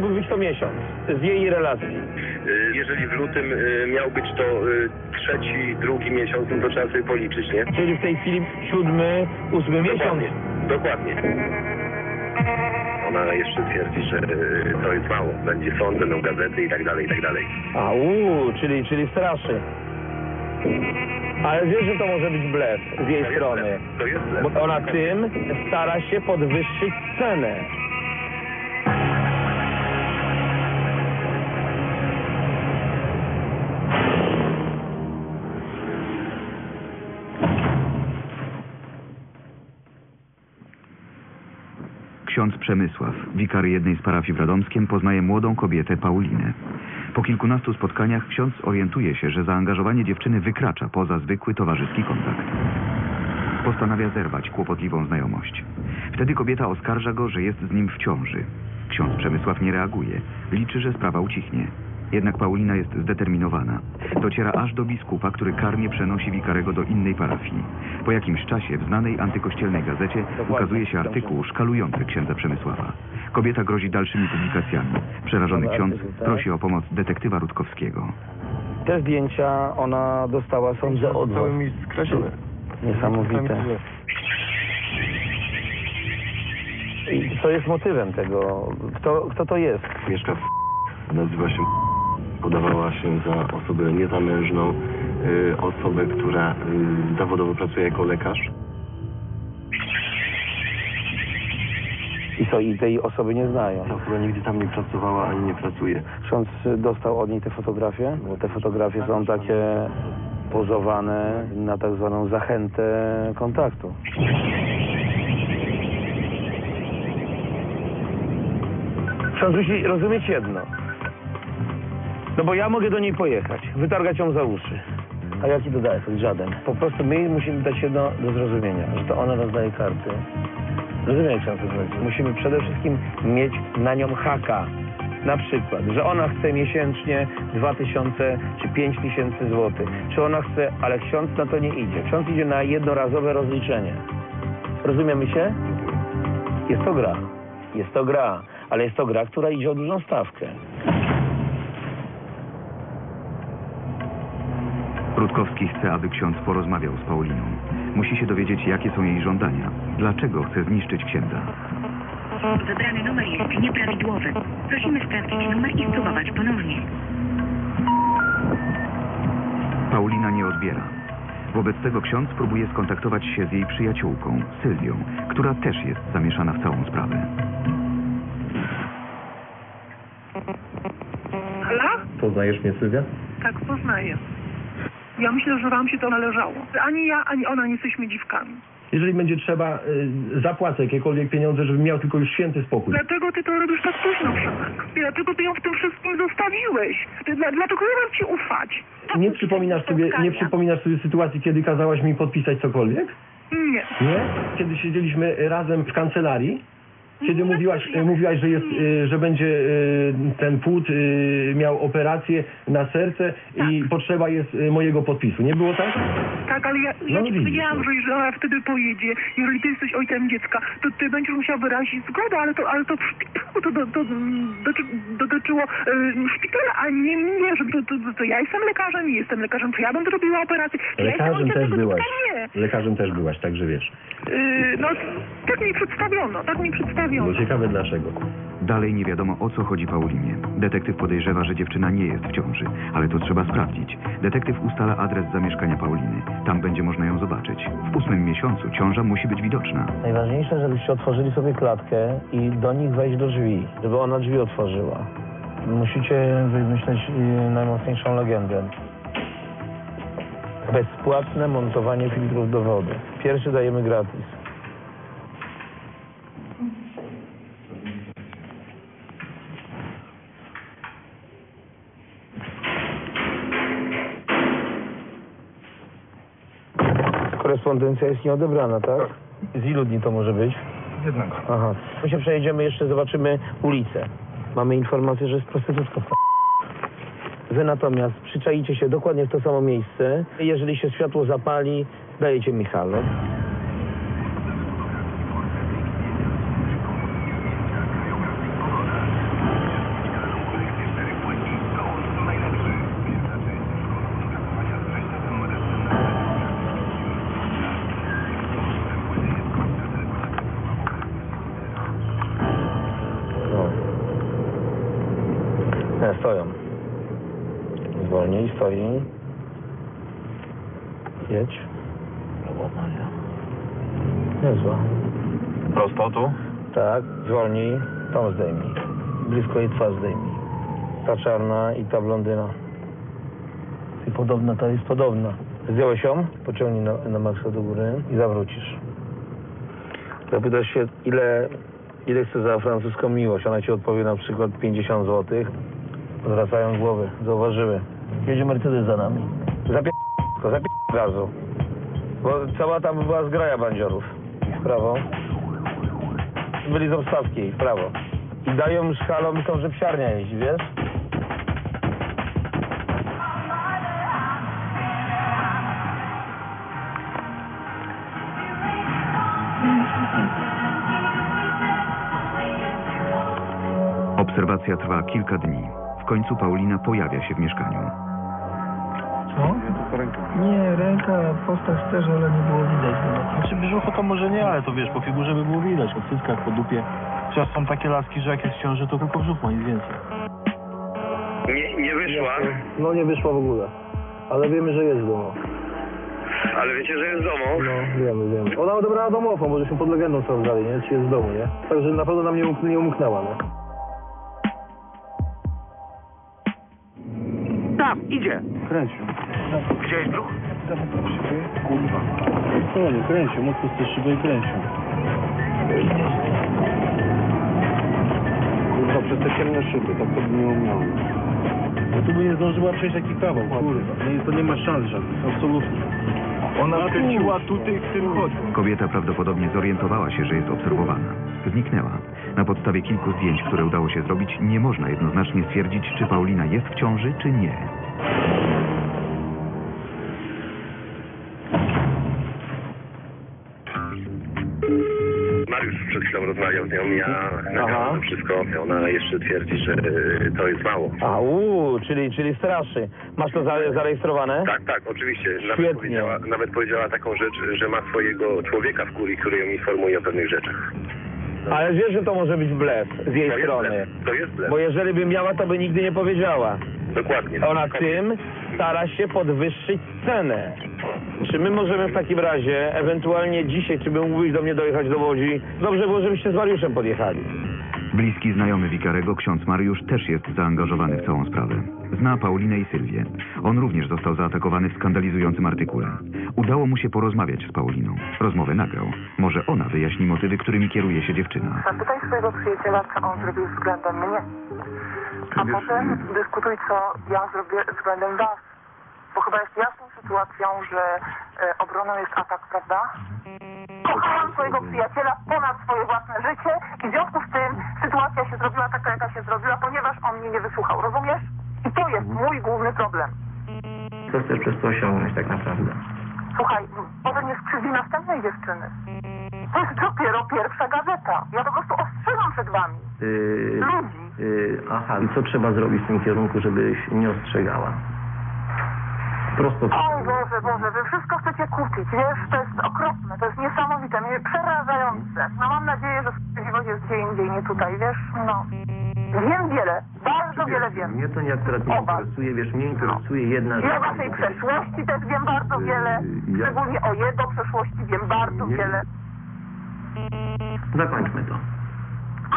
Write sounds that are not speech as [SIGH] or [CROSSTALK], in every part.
miałby być to miesiąc z jej relacji? Y, Jeżeli w lutym y, miał być to y, trzeci, drugi miesiąc, no to trzeba sobie policzyć, nie? Czyli w tej chwili siódmy, ósmy miesiąc. Dokładnie. Ona jeszcze twierdzi, że to jest mało. Będzie sąd, będą gazety i tak dalej, i tak dalej. A uuu, czyli, czyli straszy. Ale wiesz, że to może być blef z jej To jest strony. blef. To jest blef. Bo ona tym stara się podwyższyć cenę. Ksiądz Przemysław, wikary jednej z parafii w Radomskiem, poznaje młodą kobietę Paulinę. Po kilkunastu spotkaniach ksiądz orientuje się, że zaangażowanie dziewczyny wykracza poza zwykły towarzyski kontakt. Postanawia zerwać kłopotliwą znajomość. Wtedy kobieta oskarża go, że jest z nim w ciąży. Ksiądz Przemysław nie reaguje. Liczy, że sprawa ucichnie. Jednak Paulina jest zdeterminowana. Dociera aż do biskupa, który karnie przenosi wikarego do innej parafii. Po jakimś czasie w znanej antykościelnej gazecie ukazuje się artykuł szkalujący księdza Przemysława. Kobieta grozi dalszymi publikacjami. Przerażony ksiądz prosi o pomoc detektywa Rutkowskiego. Te zdjęcia ona dostała, sądzę, od was. mi skreślone. Niesamowite. I co jest motywem tego? Kto, kto to jest? Mieszka w... nazywa się podawała się za osobę niezamężną, y, osobę, która y, zawodowo pracuje jako lekarz. I co, i tej osoby nie znają? Ta osoba nigdy tam nie pracowała ani nie pracuje. Ksiądz dostał od niej te fotografie? Bo te fotografie są takie pozowane na tak zwaną zachętę kontaktu. Ksiądz musi rozumieć jedno. No bo ja mogę do niej pojechać, wytargać ją za uszy. A jaki to daje? To jest żaden. Po prostu my musimy dać jedno do zrozumienia, że to ona rozdaje karty. Rozumiem, ksiądz Rozumiem. Musimy przede wszystkim mieć na nią haka. Na przykład, że ona chce miesięcznie 2000 czy 5000 złotych. Czy ona chce, ale ksiądz na to nie idzie. Ksiądz idzie na jednorazowe rozliczenie. Rozumiemy się? Jest to gra. Jest to gra. Ale jest to gra, która idzie o dużą stawkę. Rutkowski chce, aby ksiądz porozmawiał z Pauliną. Musi się dowiedzieć, jakie są jej żądania. Dlaczego chce zniszczyć księdza. Wybrany numer jest nieprawidłowy. Prosimy sprawdzić numer i spróbować ponownie. Paulina nie odbiera. Wobec tego ksiądz próbuje skontaktować się z jej przyjaciółką, Sylwią, która też jest zamieszana w całą sprawę. Halo? Poznajesz mnie, Sylwia? Tak, poznaję. Ja myślę, że wam się to należało. Ani ja, ani ona nie jesteśmy dziwkami. Jeżeli będzie trzeba, y, zapłacę jakiekolwiek pieniądze, żebym miał tylko już święty spokój. Dlaczego ty to robisz tak późno, Przemek? Dlaczego ty ją w tym wszystkim zostawiłeś? Ty, dla, dlaczego ja mam ci ufać? Nie przypominasz sobie, nie przypominasz sobie sytuacji, kiedy kazałaś mi podpisać cokolwiek? Nie. Nie? Kiedy siedzieliśmy razem w kancelarii? Kiedy mówiłaś, y, mówiłaś że, jest, y, że będzie y, ten płód y, miał operację na serce i potrzeba jest mojego podpisu. Nie było tak? Tak, ale ja, ja No ci widzisz, powiedziałam, no. że jeżeli ona wtedy pojedzie, jeżeli ty jesteś ojcem dziecka, to ty będziesz musiał wyrazić zgodę, ale to, ale to w szpitalu to, do, to doty, dotyczyło szpitala, a nie mnie, że to, to, to, to ja jestem lekarzem i jestem lekarzem, czy ja będę robiła operację, czy ja jestem Lekarzem ojcem też tego byłaś. dziecka? Nie. Lekarzem też byłaś, także wiesz. No, tak mi przedstawiono, tak mi przedstawiono. No ciekawe dlaczego. Dalej nie wiadomo o co chodzi Paulinie. Detektyw podejrzewa, że dziewczyna nie jest w ciąży, ale to trzeba sprawdzić. Detektyw ustala adres zamieszkania Pauliny. Tam będzie można ją zobaczyć. W ósmym miesiącu ciąża musi być widoczna. Najważniejsze, żebyście otworzyli sobie klatkę i do nich wejść do drzwi, żeby ona drzwi otworzyła. Musicie wymyśleć y, najmocniejszą legendę. Bezpłatne montowanie filtrów do wody. Pierwszy dajemy gratis. Korespondencja jest nieodebrana, tak? Z ilu dni to może być? Jednego. Aha. My się przejedziemy jeszcze, zobaczymy ulicę. Mamy informację, że jest prostytutka. Wy natomiast przyczaicie się dokładnie w to samo miejsce. Jeżeli się światło zapali, dajecie mi stoi. Jedź. Niezła. Prosto tu? Tak, zwolnij, tą zdejmij. Blisko jej twarz zdejmij. Ta czarna i ta blondyna. I podobna, ta jest podobna. Zdjąłeś ją, pociągnij na, na maksa do góry i zawrócisz. Zapytasz się, ile, ile chce za francuską miłość. Ona ci odpowie na przykład 50 zł. Odwracają głowy, zauważyły. Jedzie Mercedes za nami. Zapie... zapie... razu. Bo cała tam była zgraja bandziorów. W prawo byli z obstawki w prawo. I dają szkalą, myślą, że psiarnia jeździ, wiesz? Obserwacja trwa kilka dni. W końcu Paulina pojawia się w mieszkaniu. Co? Nie, ręka, postać też, ale nie było widać. No. Znaczy brzucho to może nie, ale to wiesz, po figurze by było widać, po cyckach, po dupie. Chociaż są takie laski, że jak jest w ciąży, to tylko brzuch ma, nic więcej. Nie, nie wyszła, No nie wyszła w ogóle. Ale wiemy, że jest w domu. ale wiecie, że jest w domu. No, wiemy, wiemy. Ona odebrała domofon, bo żeśmy pod legendą sprawdzali, nie? Czy jest w domu, nie? Także na pewno nam nie, umk- nie umknęła, no. Idzie. Kręciu. Widziałeś brzuch? Kurwa. Spokojnie, kręciu, mocno z tej szyby i kręciu. Kurwa, przez te ciemne szyby, tak to by nie umiało. No tu by nie zdążyła przejść taki kawał, kurwa. Nie, to nie ma szans żadnych, absolutnie. Ona kręciła tutaj w tym chodź. Kobieta prawdopodobnie zorientowała się, że jest obserwowana. Zniknęła. Na podstawie kilku zdjęć, które udało się zrobić, nie można jednoznacznie stwierdzić, czy Paulina jest w ciąży, czy nie. Z nią, ja nagrałem to wszystko. Ona jeszcze twierdzi, że y, to jest mało. A, uuu, czyli, czyli straszy. Masz to za, zarejestrowane? Tak, tak, oczywiście. Nawet Świetnie. powiedziała, nawet powiedziała taką rzecz, że ma swojego człowieka w kurii, który ją informuje o pewnych rzeczach. Ale wiesz, że to może być blef z jej To jest strony. blef. To jest blef. Bo jeżeli by miała, to by nigdy nie powiedziała. Dokładnie. Ona tym stara się podwyższyć cenę. Czy my możemy w takim razie, ewentualnie dzisiaj, czy by mógłbyś do mnie dojechać do Łodzi? Dobrze było, żebyście z Mariuszem podjechali. Bliski znajomy Wikarego, ksiądz Mariusz, też jest zaangażowany w całą sprawę. Zna Paulinę i Sylwię. On również został zaatakowany w skandalizującym artykule. Udało mu się porozmawiać z Pauliną. Rozmowę nagrał. Może ona wyjaśni motywy, którymi kieruje się dziewczyna. Zapytaj swojego przyjaciela, co on zrobił względem mnie. A potem dyskutuj, co ja zrobię względem was. Bo chyba jest jasną sytuacją, że e, obroną jest atak, prawda? Kochałam swojego przyjaciela ponad swoje własne życie i w związku z tym sytuacja się zrobiła taka, jaka się zrobiła, ponieważ on mnie nie wysłuchał, rozumiesz? I to jest mój główny problem. Co chcesz przez to osiągnąć tak naprawdę? Słuchaj, może nie skrzywdzi następnej dziewczyny. To jest dopiero pierwsza gazeta. Ja po prostu ostrzegam przed wami. Yy, Ludzi. Yy, aha, i co trzeba zrobić w tym kierunku, żebyś nie ostrzegała? Prosto. Oj Boże, Boże, wy wszystko chcecie kupić, wiesz, to jest okropne, to jest niesamowite, mnie przerażające. No mam nadzieję, że sprawiedliwość jest gdzie indziej, nie tutaj, wiesz, no. Wiem wiele, bardzo wiele wiem. Mnie to nie akurat nie O interesuje, wiesz, mnie interesuje jedna I rzecz. o waszej przeszłości też wiem bardzo wiele, Yy, ja- szczególnie o jego przeszłości wiem bardzo Nie. wiele. Zakończmy to.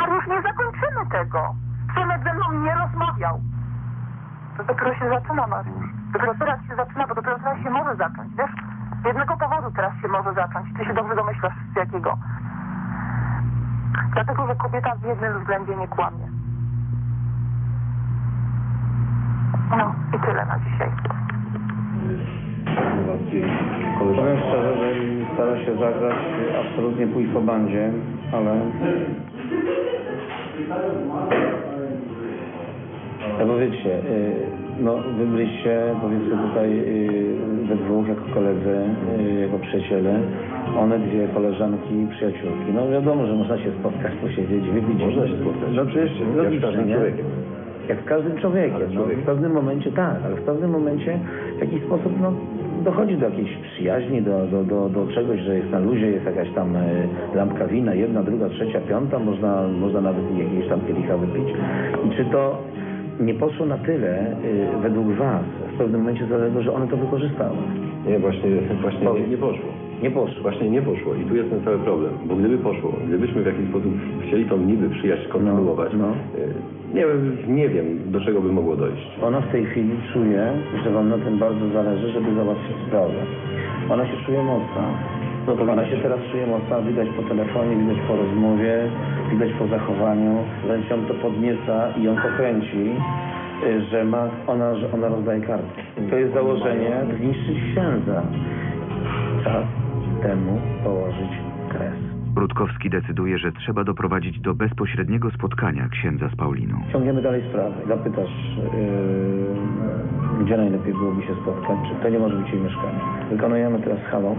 A już nie zakończymy tego. Przemek ze mną nie rozmawiał. To dopiero się zaczyna, Mariusz. Dopiero teraz się zaczyna, bo dopiero teraz się może zacząć, wiesz? Z jednego powodu teraz się może zacząć. Ty się dobrze domyślasz z jakiego. Dlatego, że kobieta w jednym względzie nie kłamie. No i tyle na dzisiaj. Powiem szczerze, że stara się zagrać absolutnie pójść po bandzie, ale... Ja powiedzcie, y, no wy byliście powiedzmy tutaj y, we dwóch jako koledzy, y, jako przyjaciele, one dwie koleżanki i przyjaciółki. No wiadomo, że można się spotkać, posiedzieć, wypić. Można się spotkać. No przecież logicznie, nie? Jak z każdym człowiekiem. No, w pewnym momencie tak, ale w pewnym momencie w jakiś sposób no, dochodzi do jakiejś przyjaźni, do, do, do, do czegoś, że jest na luzie, jest jakaś tam lampka wina, jedna, druga, trzecia, piąta, można, można nawet jakiegoś tam kielicha wypić. I czy to nie poszło na tyle, y, według was, w pewnym momencie dlatego, że one to wykorzystały. Nie, właśnie, właśnie nie, nie poszło. Nie poszło. Właśnie nie poszło i tu jest ten cały problem, bo gdyby poszło, gdybyśmy w jakiś sposób chcieli tą niby przyjaźń kontynuować, No, no. y, nie, wiem, nie wiem, do czego by mogło dojść. Ona w tej chwili czuje, że wam na tym bardzo zależy, żeby załatwić sprawę. Ona się czuje mocna. No to Ona się teraz czuje mocna, widać po telefonie, widać po rozmowie, widać po zachowaniu, wręcz ją to podnieca i ją to kręci, y, że ma, ona, że ona rozdaje karty. To jest założenie zniszczyć księdza. Czas temu położyć kres. Rutkowski decyduje, że trzeba doprowadzić do bezpośredniego spotkania księdza z Pauliną. Ciągniemy dalej sprawę. Zapytasz, yy, gdzie najlepiej byłoby się spotkać, czy to nie może być jej mieszkanie. Wykonujemy teraz halą.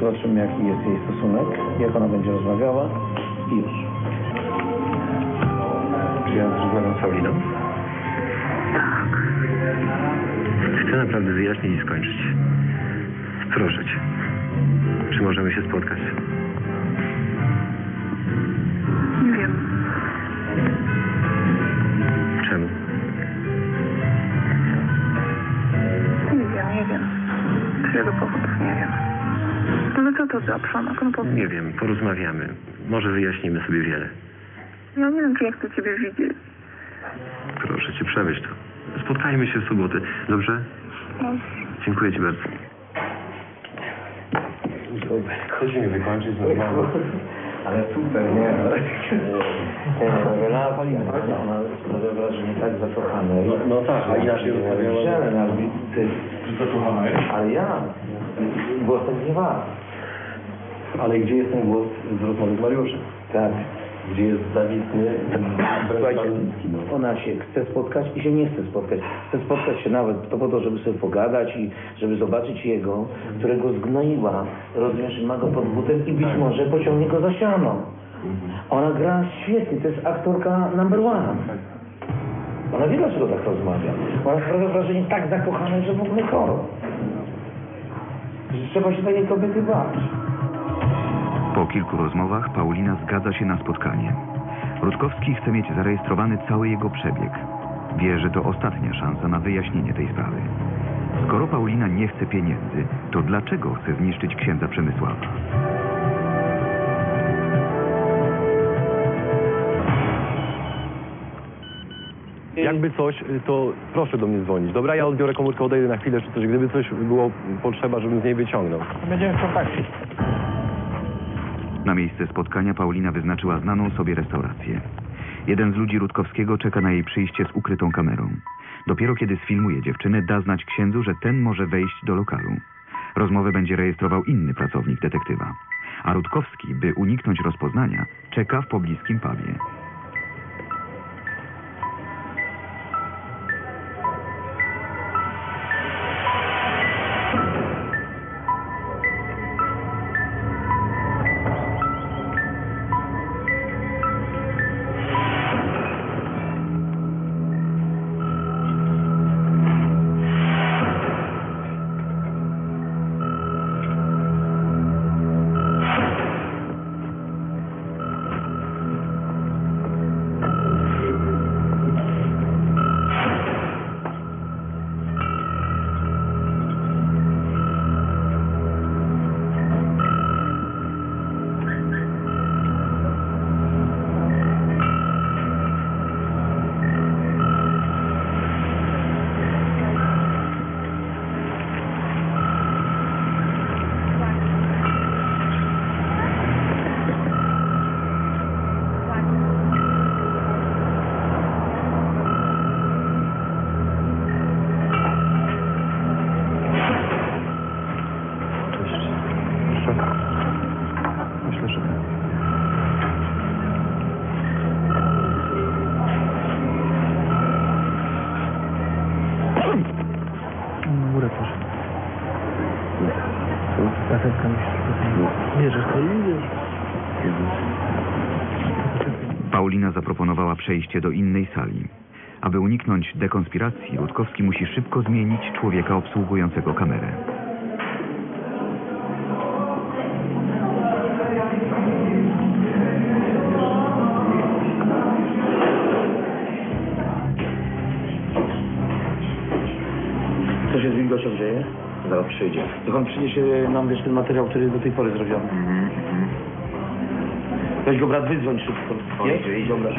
Zobaczymy, jaki jest jej stosunek, jak ona będzie rozmawiała i już. Czy ja rozmawiam z Pauliną? Tak. Chcę naprawdę wyjaśnić i skończyć. Proszę cię. Czy możemy się spotkać? Nie wiem, porozmawiamy. Może wyjaśnimy sobie wiele. Ja nie wiem, czy ja chcę ciebie widzieć. Proszę cię, przemyśl to. Spotkajmy się w sobotę, dobrze? No, Dziękuję ci bardzo. Chodźmy wykończyć normalnie. Ale super, nie? Rewela Polina, ona sprawia wrażenie tak zakochanej. No, no tak, a inaczej rozmawiała. Ale ty... Zakochana jest? Ale ja. Głos tak nie was. Ale gdzie jest ten głos z rozmowy z Mariuszem? Tak. Gdzie jest zawitny [CLEARS THROAT] Słuchajcie, no. ona się chce spotkać i się nie chce spotkać. Chce spotkać się nawet to po to, żeby sobie pogadać i żeby zobaczyć jego, którego zgnoiła, rozumiesz, ma go pod butem i być może pociągnie go za siano. Ona gra świetnie, to jest aktorka number one. Ona wie, dlaczego tak rozmawia. Ona sprawia wrażenie tak zakochanej, że w ogóle choro. Że trzeba się takiej kobiety bać. Po kilku rozmowach Paulina zgadza się na spotkanie. Rutkowski chce mieć zarejestrowany cały jego przebieg. Wie, że to ostatnia szansa na wyjaśnienie tej sprawy. Skoro Paulina nie chce pieniędzy, to dlaczego chce zniszczyć księdza Przemysława? Jakby coś, to proszę do mnie dzwonić. Dobra, ja odbiorę komórkę, odejdę na chwilę czy coś. Gdyby coś było potrzeba, żebym z niej wyciągnął. Będziemy w kontakcie. Na miejsce spotkania Paulina wyznaczyła znaną sobie restaurację. Jeden z ludzi Rutkowskiego czeka na jej przyjście z ukrytą kamerą. Dopiero kiedy sfilmuje dziewczynę, da znać księdzu, że ten może wejść do lokalu. Rozmowę będzie rejestrował inny pracownik detektywa. A Rutkowski, by uniknąć rozpoznania, czeka w pobliskim pubie. przejście do innej sali. Aby uniknąć dekonspiracji, Rutkowski musi szybko zmienić człowieka obsługującego kamerę. Co się z Wilgocią dzieje? Zaraz przyjdzie. Niech on przyniesie nam, wiesz, ten materiał, który do tej pory zrobiony. Mm -hmm. Weź go brat, wydzwoń szybko. Jest? idzie, idzie. Dobra.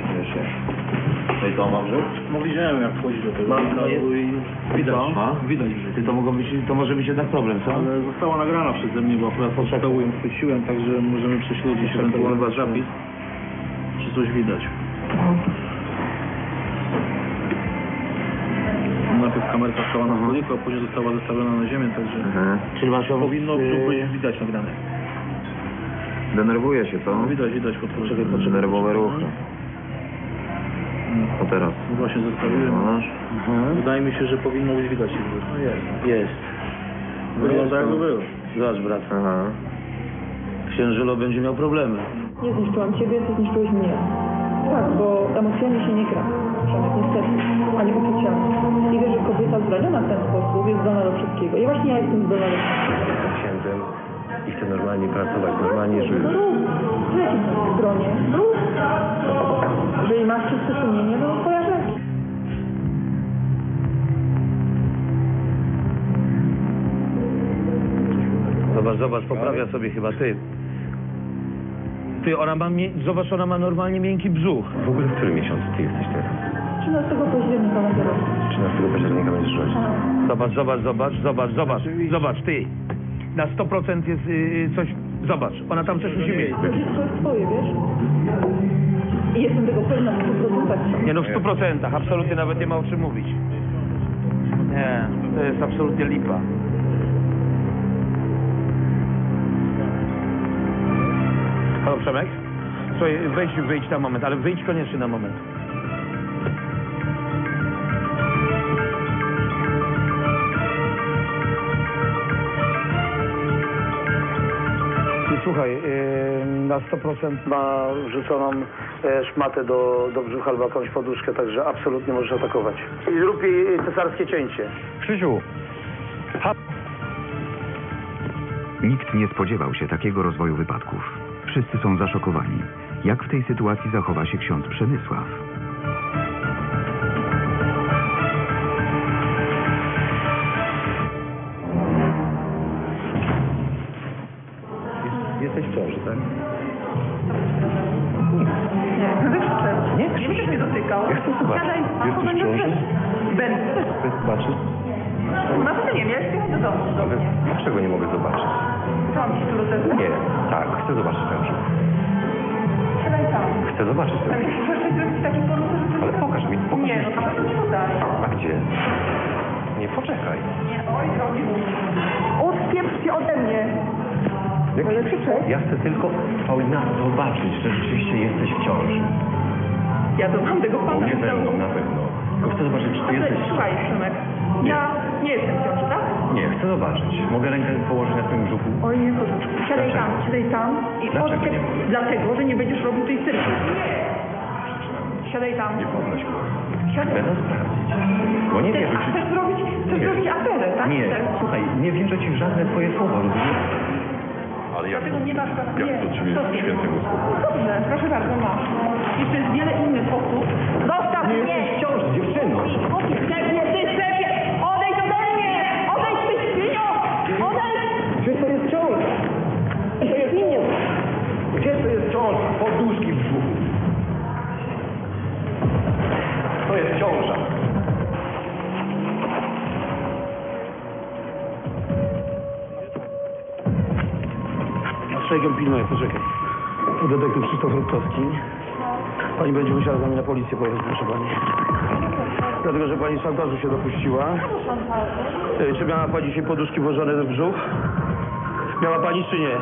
No i to może? No widziałem jak wchodzi do tego Mam, lokalu i widać, Co? ma? widać, że Ty to mogą być, to może być jednak problem, co? ale została nagrana przeze mnie, bo akurat pod stołu ją chwyciłem, także możemy prześledzić ewentualny zapis, czy coś widać. Najpierw kamerka stała na stoliku, a później została zostawiona na ziemię, także Mhm. Czyli masz ją... powinno być widać nagrane. Denerwuje się, co? No, widać, widać pod Poczekaj, Czy nerwowe ruchy. O teraz. No Właśnie zostawiłem. Masz? Mhm. Wydaje mi się, że powinno być widać. No jest. Jest. Wygląda jakby było. Zobacz, brat. Aha. Księżylo będzie miał problemy. Nie zniszczyłam ciebie, ty zniszczyłeś mnie. Tak, bo emocjami się nie gra. Przemek, niestety. Ani uczuciami. I wiesz, że kobieta zraniona w ten sposób jest zdolna do wszystkiego. I właśnie ja jestem zdolna do wszystkiego. I chcę normalnie pracować, normalnie żyć. No. W jakim gronie? Jeżeli masz czyste sumienie, to twoja rzecz. Zobacz, zobacz, poprawia sobie chyba ty. Ty, ona ma, mie- zobacz, ona ma normalnie miękki brzuch. W ogóle w którym miesiącu ty jesteś teraz? 13 października będzie rok. 13 października będziesz rodzić. Zobacz, zobacz, zobacz, zobacz, zobacz, zobacz, ty. Na 100% jest yy, coś, zobacz, ona tam coś musi mieć. To jest twoje, wiesz? I jestem tego pewna w 100%. Nie no, w 100%, absolutnie nawet nie ma o czym mówić. Nie, to jest absolutnie lipa. Halo Przemek? Słuchaj, wejdź, wyjdź na moment, ale wyjdź koniecznie na moment. Słuchaj, na 100% ma wrzuconą e, szmatę do, do brzucha albo jakąś poduszkę, także absolutnie możesz atakować. I zrób jej cesarskie cięcie. Krzysiu! Nikt nie spodziewał się takiego rozwoju wypadków. Wszyscy są zaszokowani. Jak w tej sytuacji zachowa się ksiądz Przemysław? Jesteś w ciąży, tak? Nie, nie będziesz mnie dotykał. Ja chcę zobaczyć. Siadaj, a Jesteś to w ciąży? Będę. Chcesz zobaczyć? Na pewno nie wiem, ja jestem do domu. Ale dlaczego nie mogę zobaczyć? Tam ci tu. Nie, tak, chcę zobaczyć ten brzuch. Chcę zobaczyć ten brzuch. Ale pokaż mi, pokaż Nie, no to nie podaję. A gdzie? Nie, poczekaj. Nie, oj, drogi. Odpieprz się ode mnie. Jak... Ale krzyczeć? Ja chcę tylko, Paulina, zobaczyć, że rzeczywiście jesteś w ciąży. Ja to mam tego Bo pana nie w ze mną na pewno. Tylko chcę zobaczyć, czy ty Ale jesteś... Słuchaj, Szymek. Ja nie jestem w ciąży, tak? Nie, chcę zobaczyć. Mogę rękę położyć na twoim brzuchu? Oj, nie, kozaczku. Siadaj tam, siadaj tam i Dlaczego nie mogę? Dlatego, że nie będziesz robił tej cyrki. Siadaj tam. Nie podnoś. Siadaj. To sprawdzić. Bo nie a ci... chcesz zrobić, chcesz Nie. zrobić aferę, tak? Nie, słuchaj, nie wierzę ci w żadne twoje słowa, rozumiesz? Ale jak Dlatego nie masz prawa. jak nie. to jest Stop. świętego? No Dobrze, proszę bardzo, masz. Jeszcze jest wiele innych osób. Zostaw Nie mnie! jesteś w ciąży, dziewczyno! Sklepie, ty sklepie! Odejdź ode mnie! Odejdź, ty świnio! Odejdź! Gdzie to jest ciąża? To jest imię. Gdzie to jest ciąża? Poduszki w brzuchu. To jest ciąża. Strzegiem pilnuję, poczekaj. Detektyw Krzysztof Rutkowski. Pani będzie musiała z nami na policję pojechać, proszę pani. Dlatego, że pani szantażu się dopuściła. E, Czy miała pani dzisiaj poduszki włożone w brzuch? Miała pani czy nie?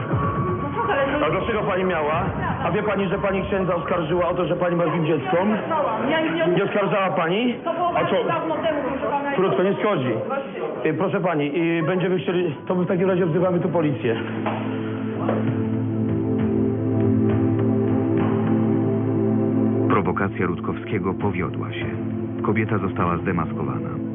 A dlaczego pani miała? A wie pani, że pani księdza oskarżyła o to, że pani ma z nim dziecko? Nie oskarżała pani? A co? dawno temu, proszę. Krótko, nie schodzi. E, Proszę pani, i będziemy chcieli, to my w takim razie wzywamy tu policję. Prowokacja Rutkowskiego powiodła się. Kobieta została zdemaskowana.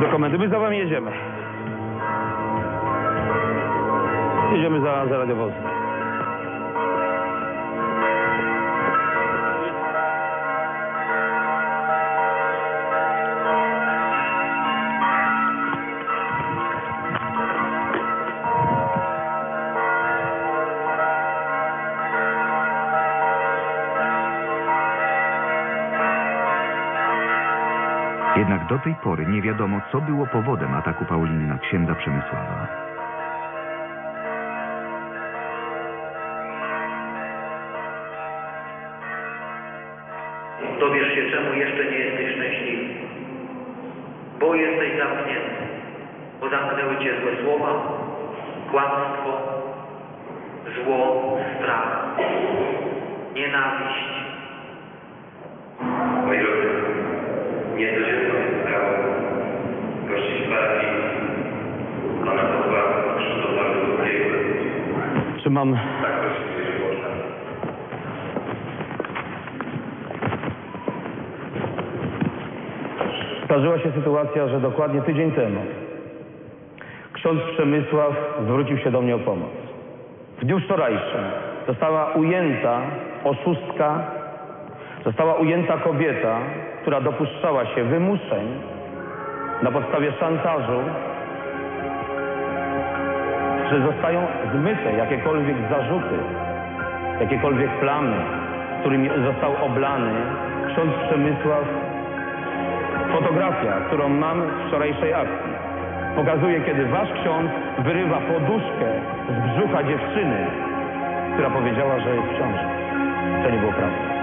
Dokumenty. My za wami jedziemy. Jedziemy za, za radiowozem. Do tej pory nie wiadomo, co było powodem ataku Pauliny na księdza Przemysława. Dowiesz się, czemu jeszcze nie jesteś szczęśliwy. Bo jesteś zamknięty. Bo zamknęły cię złe słowa, kłamstwo, zło, strach, nienawiść. Moi drodzy, nie to się stało. Gościć parafii pana posła Krzysztofa Wysockiego. Czy mam... Zdarzyła się sytuacja, że dokładnie tydzień temu ksiądz Przemysław zwrócił się do mnie o pomoc. W dniu wczorajszym została ujęta oszustka, została ujęta kobieta, która dopuszczała się wymuszeń na podstawie szantażu, że zostają zmyte jakiekolwiek zarzuty, jakiekolwiek plamy, którymi został oblany ksiądz Przemysław Fotografia, którą mam z wczorajszej akcji, pokazuje, kiedy wasz ksiądz wyrywa poduszkę z brzucha dziewczyny, która powiedziała, że jest w ciąży. To nie było prawda.